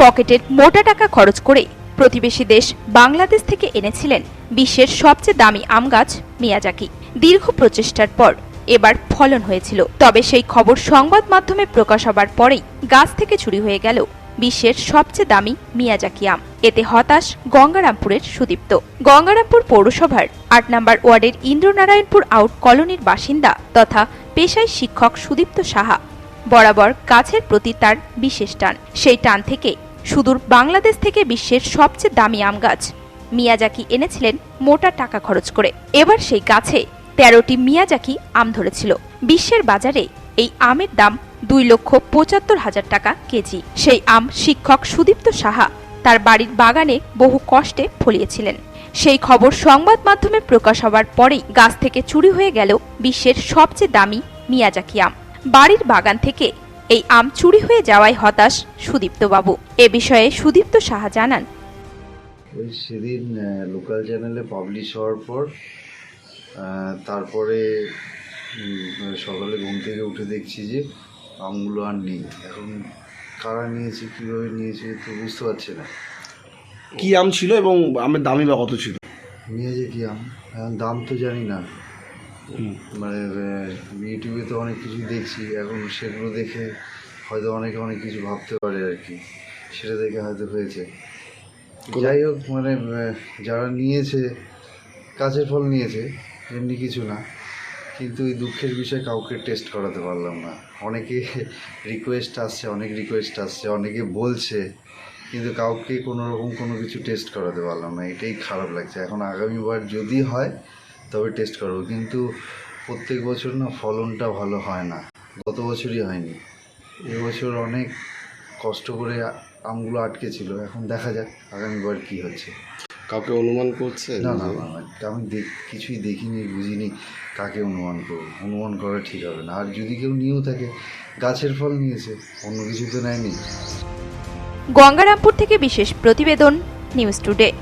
পকেটের মোটা টাকা খরচ করে প্রতিবেশী দেশ বাংলাদেশ থেকে এনেছিলেন বিশ্বের সবচেয়ে দামি আম গাছ মিয়াজাকি। দীর্ঘ প্রচেষ্টার পর এবার ফলন হয়েছিল। তবে সেই খবর সংবাদ মাধ্যমে প্রকাশ হবার পরেই গাছ থেকে চুরি হয়ে গেল বিশ্বের সবচেয়ে দামি মিয়াজাকি আম। এতে হতাশ গঙ্গারামপুরের সুদীপ্ত। গঙ্গারামপুর পৌরসভার আট নম্বর ওয়ার্ডের ইন্দ্রনারায়ণপুর আউট কলোনির বাসিন্দা তথা পেশায় শিক্ষক সুদীপ্ত সাহা বরাবর গাছের প্রতি তার বিশেষ টান। সেই টান থেকে সুদূর বাংলাদেশ থেকে বিশ্বের সবচেয়ে দামি আম গাছ। মিয়াজাকি এনেছিলেন মোটা টাকা খরচ করে। এবার সেই গাছে তেরোটি মিয়াজাকি আম ধরেছিল। বিশ্বের বাজারে এই আমের দাম দুই লক্ষ পঁচাত্তর হাজার টাকা কেজি। সেই আম শিক্ষক সুদীপ্ত সাহা তার বাড়ির বাগানে বহু কষ্টে ফলিয়েছিলেন। সেই খবর সংবাদ মাধ্যমে প্রকাশ হওয়ার পরেই গাছ থেকে চুরি হয়ে গেল বিশ্বের সবচেয়ে দামি মিয়াজাকি আম। বাড়ির বাগান থেকে এই আম চুরি হয়ে যাওয়ায় হতাশ সুদীপ্ত বাবু এ বিষয়ে সুদীপ্ত সাহা জানান। ওই সেদিন লোকাল চ্যানেলে পাবলিশ হওয়ার পর তারপরে সকালে ঘুম থেকে উঠে দেখছি যে আমগুলো আর নেই। এখন কারা নিয়েছে কীভাবে নিয়েছে তো বুঝতে পারছি না। কি আম ছিল এবং আমের দামই বা কত ছিল? নিয়েছে কি আম? এখন দাম তো জানি না। মানে ইউটিউবে তো অনেক কিছু দেখছি। এখন সেগুলো দেখে হয়তো অনেকে অনেক কিছু ভাবতে পারে আর কি। সেটা দেখে হয়তো হয়েছে। যাই হোক মানে যারা নিয়েছে, কাছের ফল নিয়েছে, এমনি কিছু না। কিন্তু এই দুঃখের বিষয়ে কাউকে টেস্ট করাতে পারলাম না। অনেকে রিকোয়েস্ট আসছে, অনেক রিকোয়েস্ট আসছে, অনেকে বলছে, কিন্তু কাউকে কোনো রকম কোনো কিছু টেস্ট করাতে পারলাম না। এটাই খারাপ লাগছে। এখন আগামীবার যদি হয়, তবে টেস্ট করব। কিন্তু প্রত্যেক বছর না ফলনটা ভালো হয় না। গত বছরই হয়নি। এবছর অনেক কষ্ট করে আমগুলো আটকে ছিল এখন দেখা যাক আগামীবার কি হচ্ছে। কাউকে অনুমান করছে? না না না আমি দেখ কিছুই দেখিনি বুঝিনি কাকে অনুমান করব। অনুমান করা ঠিক হবে না। আর যদি কেউ নিয়েও থাকে গাছের ফল নিয়েছে অন্য কিছু তো নেয়নি। গঙ্গারামপুর থেকে বিশেষ প্রতিবেদন নিউজ টুডে।